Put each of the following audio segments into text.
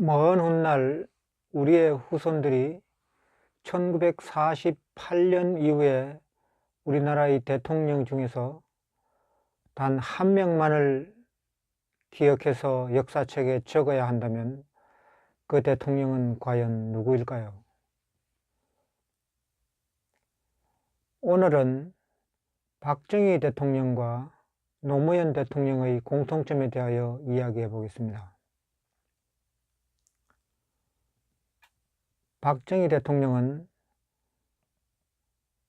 먼 훗날 우리의 후손들이 1948년 이후에 우리나라의 대통령 중에서 단 한 명만을 기억해서 역사책에 적어야 한다면 그 대통령은 과연 누구일까요? 오늘은 박정희 대통령과 노무현 대통령의 공통점에 대하여 이야기해 보겠습니다. 박정희 대통령은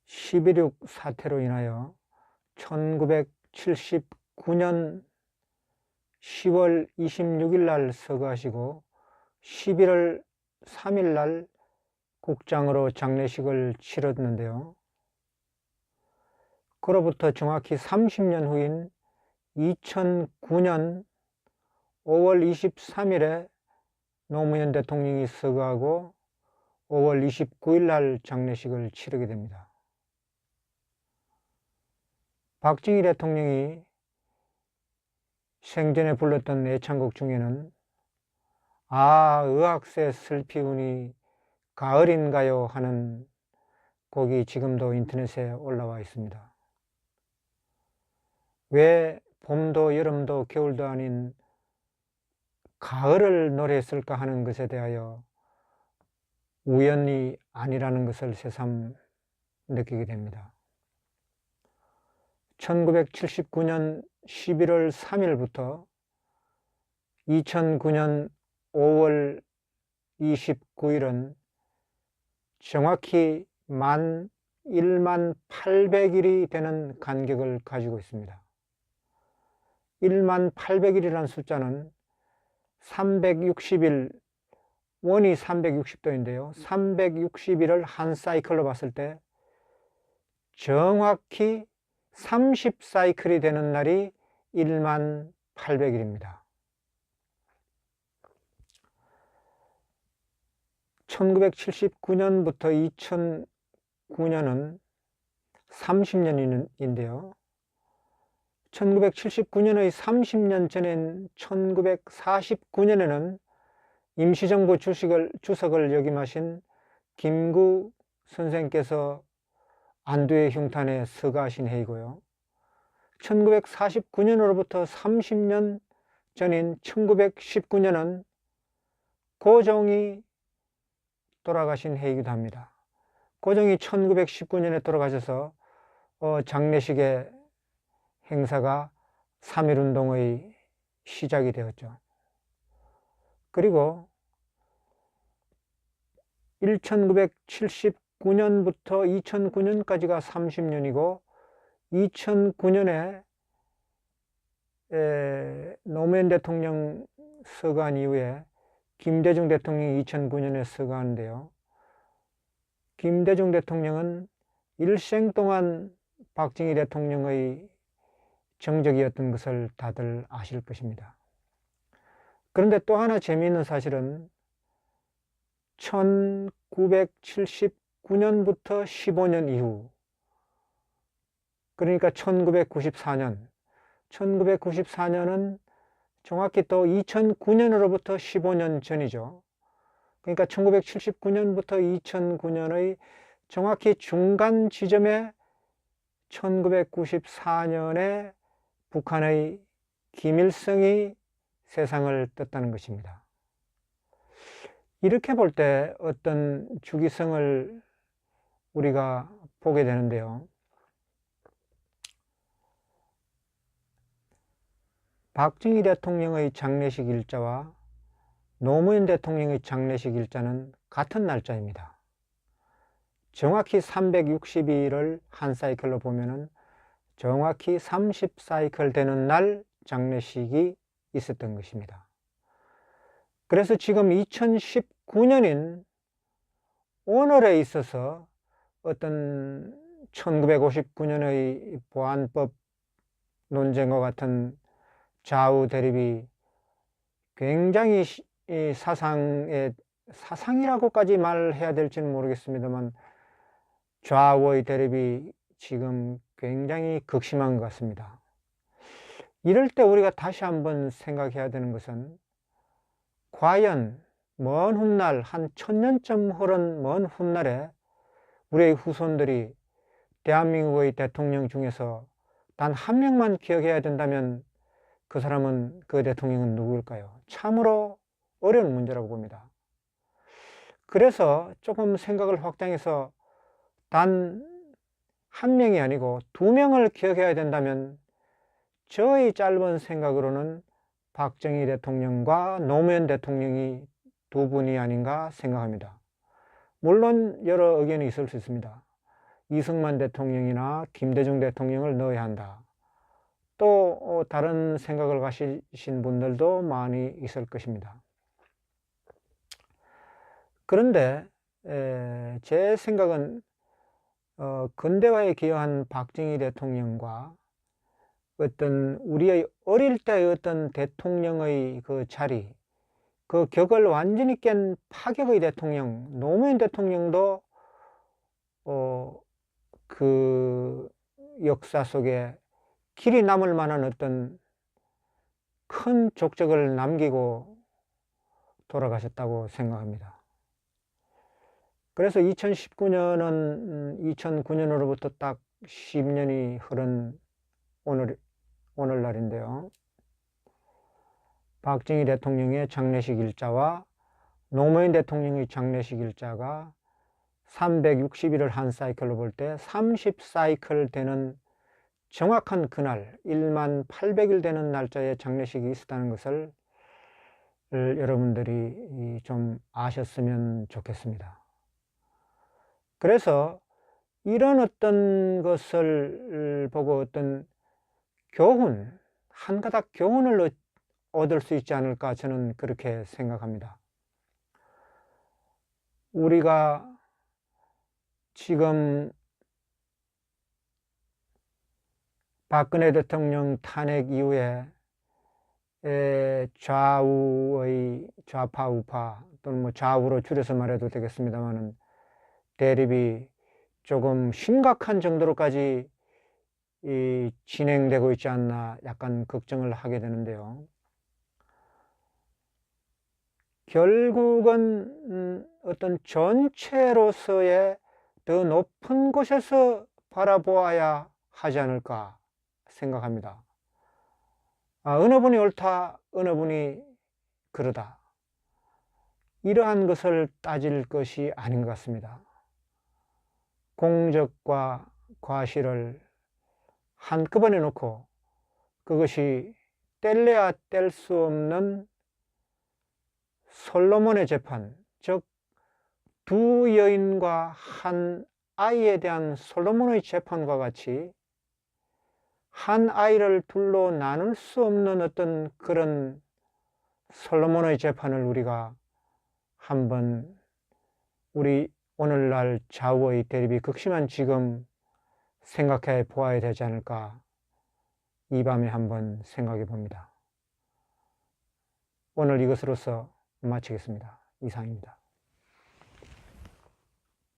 11.6 사태로 인하여 1979년 10월 26일 날 서거하시고 11월 3일 날 국장으로 장례식을 치렀는데요. 그로부터 정확히 30년 후인 2009년 5월 23일에 노무현 대통령이 서거하고 5월 29일 날 장례식을 치르게 됩니다. 박정희 대통령이 생전에 불렀던 애창곡 중에는 아 의학새 슬피우니 가을인가요 하는 곡이 지금도 인터넷에 올라와 있습니다. 왜 봄도 여름도 겨울도 아닌 가을을 노래했을까 하는 것에 대하여 우연이 아니라는 것을 새삼 느끼게 됩니다. 1979년 11월 3일부터 2009년 5월 29일은 정확히 만 1만 800일이 되는 간격을 가지고 있습니다. 1만 800일이라는 숫자는 360일, 원이 360도인데요. 360일을 한 사이클로 봤을 때 정확히 30사이클이 되는 날이 1만 800일입니다. 1979년부터 2009년은 30년인데요. 1979년의 30년 전인 1949년에는 임시정부 주식을, 주석을 역임하신 김구 선생께서 안두의 흉탄에 서가하신 해이고요. 1949년으로부터 30년 전인 1919년은 고종이 돌아가신 해이기도 합니다. 고종이 1919년에 돌아가셔서 어, 장례식에 행사가 3.1운동의 시작이 되었죠. 그리고 1979년부터 2009년까지가 30년이고 2009년에 노무현 대통령 서거한 이후에 김대중 대통령이 2009년에 서거하는데요. 김대중 대통령은 일생 동안 박정희 대통령의 정적이었던 것을 다들 아실 것입니다. 그런데 또 하나 재미있는 사실은 1979년부터 15년 이후 그러니까 1994년 1994년은 정확히 또 2009년으로부터 15년 전이죠. 그러니까 1979년부터 2009년의 정확히 중간 지점에 1994년에 북한의 김일성이 세상을 떴다는 것입니다. 이렇게 볼 때 어떤 주기성을 우리가 보게 되는데요. 박정희 대통령의 장례식 일자와 노무현 대통령의 장례식 일자는 같은 날짜입니다. 정확히 360일을 한 사이클로 보면은 정확히 30사이클 되는 날 장례식이 있었던 것입니다. 그래서 지금 2019년인 오늘에 있어서 어떤 1959년의 보안법 논쟁과 같은 좌우 대립이 굉장히 사상의 사상이라고까지 말해야 될지는 모르겠습니다만 좌우의 대립이 지금 굉장히 극심한 것 같습니다. 이럴 때 우리가 다시 한번 생각해야 되는 것은 과연 먼 훗날 한 천년쯤 흐른 먼 훗날에 우리의 후손들이 대한민국의 대통령 중에서 단 한 명만 기억해야 된다면 그 사람은 그 대통령은 누구일까요? 참으로 어려운 문제라고 봅니다. 그래서 조금 생각을 확장해서 단 한 명이 아니고 두 명을 기억해야 된다면 저의 짧은 생각으로는 박정희 대통령과 노무현 대통령이 두 분이 아닌가 생각합니다. 물론 여러 의견이 있을 수 있습니다. 이승만 대통령이나 김대중 대통령을 넣어야 한다. 또 어, 다른 생각을 가지신 분들도 많이 있을 것입니다. 그런데 제 생각은 어, 근대화에 기여한 박정희 대통령과 어떤 우리의 어릴 때의 어떤 대통령의 그 자리, 그 격을 완전히 깬 파격의 대통령, 노무현 대통령도 어, 그 역사 속에 길이 남을 만한 어떤 큰 족적을 남기고 돌아가셨다고 생각합니다. 그래서 2019년은 2009년으로부터 딱 10년이 흐른 오늘, 오늘날인데요. 박정희 대통령의 장례식 일자와 노무현 대통령의 장례식 일자가 360일을 한 사이클로 볼 때 30사이클 되는 정확한 그날 1만 800일 되는 날짜에 장례식이 있었다는 것을 여러분들이 좀 아셨으면 좋겠습니다. 그래서 이런 어떤 것을 보고 어떤 교훈, 한 가닥 교훈을 얻을 수 있지 않을까 저는 그렇게 생각합니다. 우리가 지금 박근혜 대통령 탄핵 이후에 좌우의 좌파 우파 또는 뭐 좌우로 줄여서 말해도 되겠습니다만은 대립이 조금 심각한 정도로까지 진행되고 있지 않나 약간 걱정을 하게 되는데요. 결국은 음, 어떤 전체로서의 더 높은 곳에서 바라보아야 하지 않을까 생각합니다. 아, 어느 분이 옳다, 어느 분이 그러다. 이러한 것을 따질 것이 아닌 것 같습니다. 공적과 과실을 한꺼번에 놓고 그것이 뗄래야 뗄 수 없는 솔로몬의 재판, 즉 두 여인과 한 아이에 대한 솔로몬의 재판과 같이 한 아이를 둘로 나눌 수 없는 어떤 그런 솔로몬의 재판을 우리가 한번 우리 오늘날 좌우의 대립이 극심한 지금 생각해 보아야 되지 않을까 이 밤에 한번 생각해 봅니다. 오늘 이것으로서 마치겠습니다. 이상입니다.